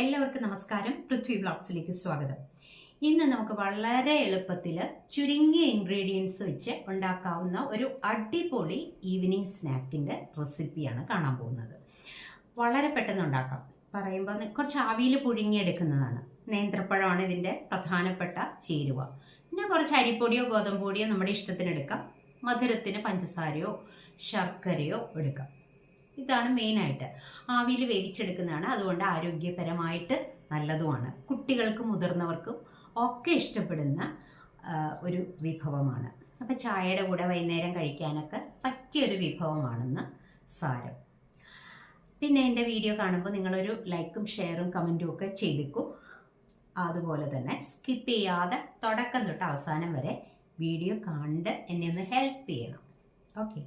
എല്ലാവർക്കും നമസ്കാരം. പൃഥ്വി ബ്ലോഗ്സിലേക്ക് സ്വാഗതം. ഇന്ന് നമുക്ക് വളരെ എളുപ്പത്തിൽ ചുരുങ്ങിയ ഇൻഗ്രീഡിയൻസ് വെച്ച് ഉണ്ടാക്കാവുന്ന ഒരു അടിപൊളി ഈവനിങ് സ്നാക്കിന്റെ റെസിപ്പിയാണ് കാണാൻ പോകുന്നത്. വളരെ പെട്ടെന്ന് ഉണ്ടാക്കാം. പറയുമ്പോൾ കുറച്ച് ആവിയിൽ പുഴുങ്ങിയെടുക്കുന്നതാണ്. നേന്ത്രപ്പഴമാണ് ഇതിന്റെ പ്രധാനപ്പെട്ട ചേരുവ. പിന്നെ കുറച്ച് അരിപ്പൊടിയോ ഗോതമ്പ് പൊടിയോ നമ്മുടെ ഇഷ്ടത്തിന് എടുക്കാം മധുരത്തിന് പഞ്ചസാരയോ ശർക്കരയോ എടുക്കാം. ഇതാണ് മെയിനായിട്ട് ആവിയിൽ വേവിച്ചെടുക്കുന്നതാണ്. അതുകൊണ്ട് ആരോഗ്യപരമായിട്ട് നല്ലതുമാണ്. കുട്ടികൾക്കും മുതിർന്നവർക്കും ഒക്കെ ഇഷ്ടപ്പെടുന്ന ഒരു വിഭവമാണ്. അപ്പം ചായയുടെ കൂടെ വൈകുന്നേരം കഴിക്കാനൊക്കെ പറ്റിയൊരു വിഭവമാണെന്ന് സാരം. പിന്നെ എന്റെ വീഡിയോ കാണുമ്പോൾ നിങ്ങളൊരു ലൈക്കും ഷെയറും കമന്റും ഒക്കെ ചെയ്തിക്കും. അതുപോലെ തന്നെ സ്കിപ്പ് ചെയ്യാതെ തുടക്കം തൊട്ട് അവസാനം വരെ വീഡിയോ കണ്ട് എന്നെ ഒന്ന് ഹെൽപ്പ് ചെയ്യണം. ഓക്കെ.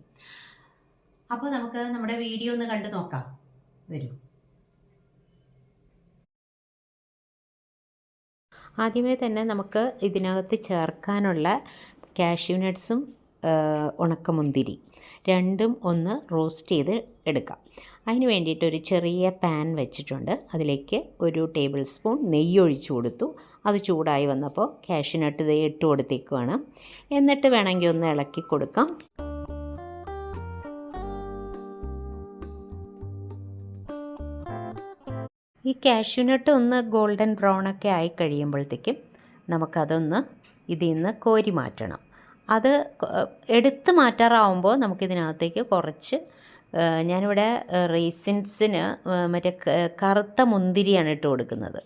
അപ്പോൾ നമുക്ക് നമ്മുടെ വീഡിയോ ഒന്ന് കണ്ടു നോക്കാം. വരൂ. ആദ്യമേ തന്നെ നമുക്ക് ഇതിനകത്ത് ചേർക്കാനുള്ള കാഷ്യൂ നട്ട്സും ഉണക്കമുന്തിരി രണ്ടും ഒന്ന് റോസ്റ്റ് ചെയ്ത് എടുക്കാം. അതിന് വേണ്ടിയിട്ട് ഒരു ചെറിയ പാൻ വെച്ചിട്ടുണ്ട്. അതിലേക്ക് ഒരു ടേബിൾ സ്പൂൺ നെയ്യ് ഒഴിച്ചു കൊടുത്തു. അത് ചൂടായി വന്നപ്പോൾ കാഷ്യൂ ഇത് ഇട്ട് കൊടുത്തേക്കുവാണ്. എന്നിട്ട് വേണമെങ്കിൽ ഒന്ന് ഇളക്കി കൊടുക്കാം. ഈ കാഷ്യൂനട്ട് ഒന്ന് ഗോൾഡൻ ബ്രൗൺ ഒക്കെ ആയി കഴിയുമ്പോഴത്തേക്കും നമുക്കതൊന്ന് ഇതിൽ നിന്ന് കോരി മാറ്റണം. അത് എടുത്ത് മാറ്റാറാവുമ്പോൾ നമുക്കിതിനകത്തേക്ക് കുറച്ച് ഞാനിവിടെ റേസിൻസിന് മറ്റേ കറുത്ത മുന്തിരിയാണ് ഇട്ട് കൊടുക്കുന്നത്.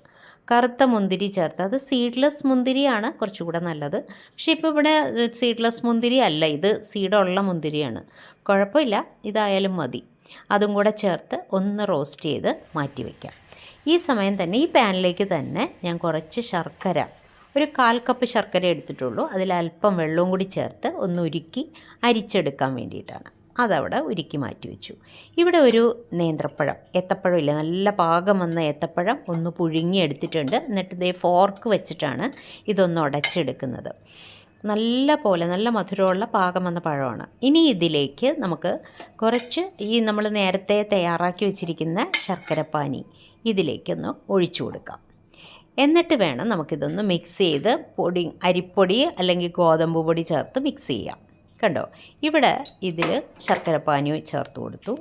കറുത്ത മുന്തിരി ചേർത്ത് അത് സീഡ്ലെസ് മുന്തിരിയാണ് കുറച്ചുകൂടെ നല്ലത്. പക്ഷേ ഇപ്പോൾ ഇവിടെ സീഡ്ലെസ് മുന്തിരി അല്ല ഇത് സീഡുള്ള മുന്തിരിയാണ്. കുഴപ്പമില്ല ഇതായാലും മതി. അതും കൂടെ ചേർത്ത് ഒന്ന് റോസ്റ്റ് ചെയ്ത് മാറ്റി വയ്ക്കാം ഈ സമയം തന്നെ ഈ പാനിലേക്ക് തന്നെ ഞാൻ കുറച്ച് ശർക്കര ഒരു കാൽ കപ്പ് ശർക്കര എടുത്തിട്ടുള്ളൂ. അതിൽ അല്പം വെള്ളവും കൂടി ചേർത്ത് ഒന്ന് ഉരുക്കി അരിച്ചെടുക്കാൻ വേണ്ടിയിട്ടാണ്. അതവിടെ ഉരുക്കി മാറ്റി വെച്ചു. ഇവിടെ ഒരു നേന്ത്രപ്പഴം ഏത്തപ്പഴം ഇല്ല? നല്ല പാകം വന്ന ഏത്തപ്പഴം ഒന്ന് പുഴുങ്ങി എടുത്തിട്ടുണ്ട്. എന്നിട്ട് ഇതേ ഫോർക്ക് വെച്ചിട്ടാണ് ഇതൊന്ന് ഉടച്ചെടുക്കുന്നത്. നല്ല പോലെ നല്ല മധുരമുള്ള പാകം വന്ന പഴമാണ്. ഇനി ഇതിലേക്ക് നമുക്ക് കുറച്ച് ഈ നമ്മൾ നേരത്തെ തയ്യാറാക്കി വെച്ചിരിക്കുന്ന ശർക്കരപ്പാനി ഇതിലേക്കൊന്ന് ഒഴിച്ചു കൊടുക്കാം. എന്നിട്ട് വേണം നമുക്കിതൊന്ന് മിക്സ് ചെയ്ത് പൊടി അരിപ്പൊടി അല്ലെങ്കിൽ ഗോതമ്പ് പൊടി ചേർത്ത് മിക്സ് ചെയ്യാം. കണ്ടോ? ഇവിടെ ഇതിൽ ശർക്കരപ്പാനി ചേർത്ത് കൊടുത്തു.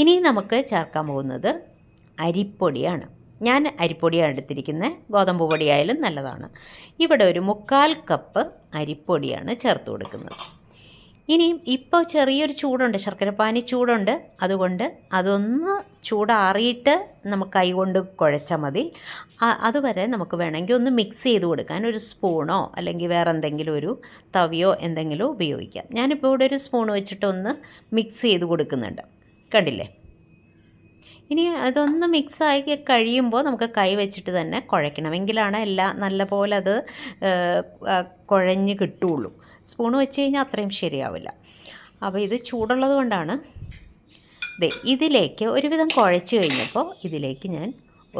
ഇനി നമുക്ക് ചേർക്കാൻ പോകുന്നത് അരിപ്പൊടിയാണ്. ഞാൻ അരിപ്പൊടിയാണ് എടുത്തിരിക്കുന്നത് ഗോതമ്പ് പൊടിയായാലും നല്ലതാണ്. ഇവിടെ ഒരു മുക്കാൽ കപ്പ് അരിപ്പൊടിയാണ് ചേർത്ത് കൊടുക്കുന്നത്. ഇനിയും ഇപ്പോൾ ചെറിയൊരു ചൂടുണ്ട്. ശർക്കരപ്പാനി ചൂടുണ്ട്. അതുകൊണ്ട് അതൊന്ന് ചൂടാറിയിട്ട് നമുക്ക് കൈകൊണ്ട് കുഴച്ചാൽ മതി. അതുവരെ നമുക്ക് വേണമെങ്കിൽ ഒന്ന് മിക്സ് ചെയ്ത് കൊടുക്കാൻ ഒരു സ്പൂണോ അല്ലെങ്കിൽ വേറെ എന്തെങ്കിലും ഒരു തവിയോ എന്തെങ്കിലും ഉപയോഗിക്കാം. ഞാനിപ്പോൾ ഇവിടെ ഒരു സ്പൂൺ വെച്ചിട്ടൊന്ന് മിക്സ് ചെയ്ത് കൊടുക്കുന്നുണ്ട്. കണ്ടില്ലേ? ഇനി അതൊന്ന് മിക്സായി കഴിയുമ്പോൾ നമുക്ക് കൈ വെച്ചിട്ട് തന്നെ കുഴയ്ക്കണം. എങ്കിലാണ് എല്ലാം നല്ലപോലെ അത് ഏഹ്, കുഴഞ്ഞ് കിട്ടുള്ളൂ. സ്പൂൺ വെച്ച് കഴിഞ്ഞാൽ അത്രയും ശരിയാവില്ല. അപ്പോൾ ഇത് ചൂടുള്ളത് കൊണ്ടാണ്. ദേ ഇതിലേക്ക് ഒരുവിധം കുഴച്ച് കഴിഞ്ഞപ്പോൾ ഇതിലേക്ക് ഞാൻ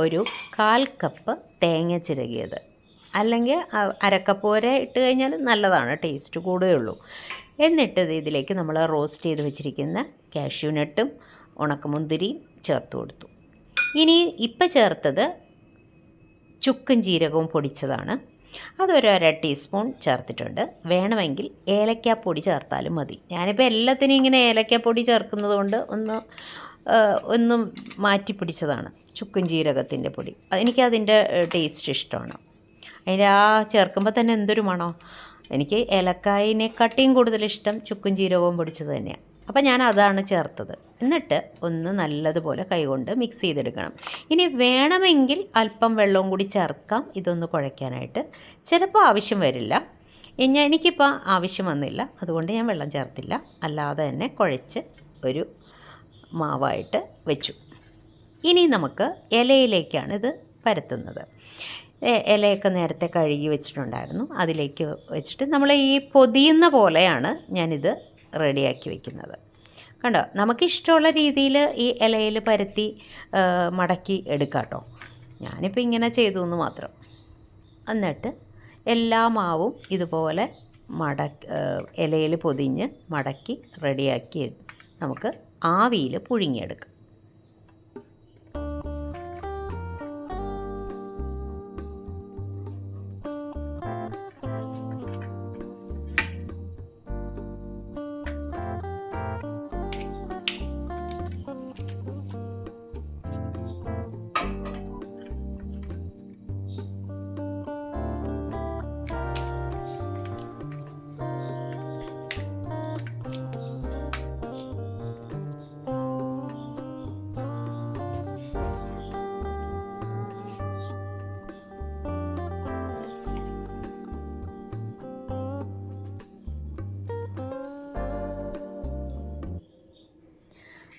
ഒരു കാൽ കപ്പ് തേങ്ങ ചിരകിയത്. അല്ലെങ്കിൽ അരക്കപ്പ് വരെ ഇട്ട് കഴിഞ്ഞാൽ നല്ലതാണ് ടേസ്റ്റ് കൂടുകയുള്ളൂ എന്നിട്ട് ഇത് ഇതിലേക്ക് നമ്മൾ റോസ്റ്റ് ചെയ്ത് വെച്ചിരിക്കുന്ന കാഷ്യൂനട്ടും ഉണക്കമുന്തിരിയും ചേർത്ത് കൊടുത്തു. ഇനി ഇപ്പം ചേർത്തത് ചുക്കും ജീരകവും പൊടിച്ചതാണ്. അതൊരു അര ടീസ്പൂൺ ചേർത്തിട്ടുണ്ട്. വേണമെങ്കിൽ ഏലക്കാപ്പൊടി ചേർത്താലും മതി. ഞാനിപ്പോൾ എല്ലാത്തിനും ഇങ്ങനെ ഏലക്കാപ്പൊടി ചേർക്കുന്നത് കൊണ്ട് ഒന്ന് ഒന്ന് മാറ്റി പിടിച്ചതാണ്. ചുക്കും ജീരകത്തിന്റെ പൊടി. എനിക്കതിന്റെ ടേസ്റ്റ് ഇഷ്ടമാണ്. അതിന്റെ ആ ചേർക്കുമ്പോൾ തന്നെ എന്തൊരു മണോ. എനിക്ക് ഏലക്കായതിനെക്കാട്ടിയും കൂടുതൽ ഇഷ്ടം ചുക്കും ജീരകവും പൊടിച്ചത് തന്നെയാണ് അപ്പോൾ ഞാൻ അതാണ് ചേർത്തത്. എന്നിട്ട് ഒന്ന് നല്ലതുപോലെ കൈകൊണ്ട് മിക്സ് ചെയ്തെടുക്കണം. ഇനി വേണമെങ്കിൽ അല്പം വെള്ളവും കൂടി ചേർക്കാം. ഇതൊന്ന് കുഴയ്ക്കാനായിട്ട്. ചിലപ്പോൾ ആവശ്യം വരില്ല. ഞാൻ എനിക്കിപ്പോൾ ആവശ്യം വന്നില്ല. അതുകൊണ്ട് ഞാൻ വെള്ളം ചേർത്തില്ല. അല്ലാതെ തന്നെ കുഴച്ച് ഒരു മാവായിട്ട് വെച്ചു. ഇനി നമുക്ക് ഇലയിലേക്കാണ് ഇത് പരത്തുന്നത്. ഇലയൊക്കെ നേരത്തെ കഴുകി വെച്ചിട്ടുണ്ടായിരുന്നു. അതിലേക്ക് വെച്ചിട്ട് നമ്മൾ ഈ പൊതിയുന്ന പോലെയാണ് ഞാനിത് റെഡിയാക്കി വെക്കുന്നത്. കണ്ടോ? നമുക്കിഷ്ടമുള്ള രീതിയിൽ ഈ ഇലയിൽ പരത്തി മടക്കി എടുക്കാം കേട്ടോ ഞാനിപ്പോൾ ഇങ്ങനെ ചെയ്തു എന്ന് മാത്രം. എന്നിട്ട് എല്ലാ മാവും ഇതുപോലെ മടക്കി ഇലയിൽ പൊതിഞ്ഞ് മടക്കി റെഡിയാക്കി നമുക്ക് ആവിയിൽ പുഴുങ്ങിയെടുക്കാം.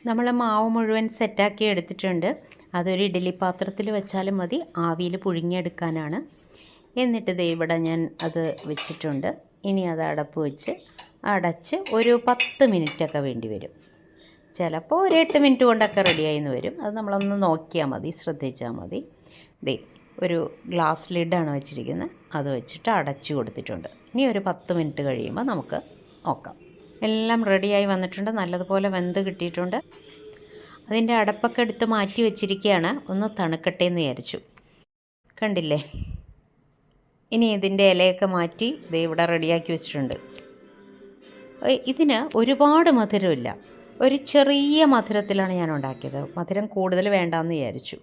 നമ്മൾ മാവ് മുഴുവൻ സെറ്റാക്കി എടുത്തിട്ടുണ്ട്. അതൊരു ഇഡ്ഡലി പാത്രത്തിൽ വെച്ചാലും മതി. ആവിയിൽ പുഴുങ്ങിയെടുക്കാനാണ്. എന്നിട്ട് ദേ ഇവിടെ ഞാൻ അത് വെച്ചിട്ടുണ്ട്. ഇനി അത് അടപ്പ് വെച്ച് അടച്ച് ഒരു പത്ത് മിനിറ്റൊക്കെ വേണ്ടി വരും. ചിലപ്പോൾ ഒരു എട്ട് മിനിറ്റ് കൊണ്ടൊക്കെ റെഡിയായിന്ന് വരും. അത് നമ്മളൊന്ന് നോക്കിയാൽ മതി ശ്രദ്ധിച്ചാൽ മതി. ദേ ഒരു ഗ്ലാസ് ലിഡാണ് വെച്ചിരിക്കുന്നത്. അത് വെച്ചിട്ട് അടച്ചു കൊടുത്തിട്ടുണ്ട്. ഇനി ഒരു പത്ത് മിനിറ്റ് കഴിയുമ്പോൾ നമുക്ക് നോക്കാം. എല്ലാം റെഡിയായി വന്നിട്ടുണ്ട്. നല്ലതുപോലെ വെന്ത് കിട്ടിയിട്ടുണ്ട്. അതിന്റെ അടപ്പൊക്കെ എടുത്ത് മാറ്റി വെച്ചിരിക്കുകയാണ്. ഒന്ന് തണുക്കട്ടെ എന്ന് വിചാരിച്ചു. കണ്ടില്ലേ? ഇനി ഇതിന്റെ ഇലയൊക്കെ മാറ്റി ഇത് ഇവിടെ റെഡിയാക്കി വെച്ചിട്ടുണ്ട്. ഇതിന് ഒരുപാട് മധുരമില്ല. ഒരു ചെറിയ മധുരത്തിലാണ് ഞാൻ ഉണ്ടാക്കിയത്. മധുരം കൂടുതൽ വേണ്ടാന്ന് വിചാരിച്ചു.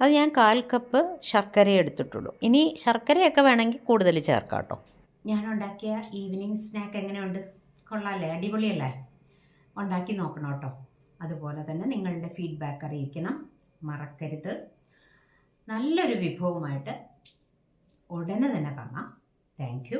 അത് ഞാൻ കാൽ കപ്പ് ശർക്കര എടുത്തിട്ടുള്ളൂ. ഇനി ശർക്കരയൊക്കെ വേണമെങ്കിൽ കൂടുതൽ ചേർക്കാം കേട്ടോ. ഞാൻ ഉണ്ടാക്കിയ ഈവനിങ് സ്നാക്ക് എങ്ങനെയുണ്ട്? കൊള്ളാല്ലേ? അടിപൊളിയല്ലേ? ഉണ്ടാക്കി നോക്കണം കേട്ടോ. അതുപോലെ തന്നെ നിങ്ങളുടെ ഫീഡ്ബാക്ക് അറിയിക്കണം. മറക്കരുത്. നല്ലൊരു വിഭവമായിട്ട് ഉടനെ തന്നെ കാണാം. Thank you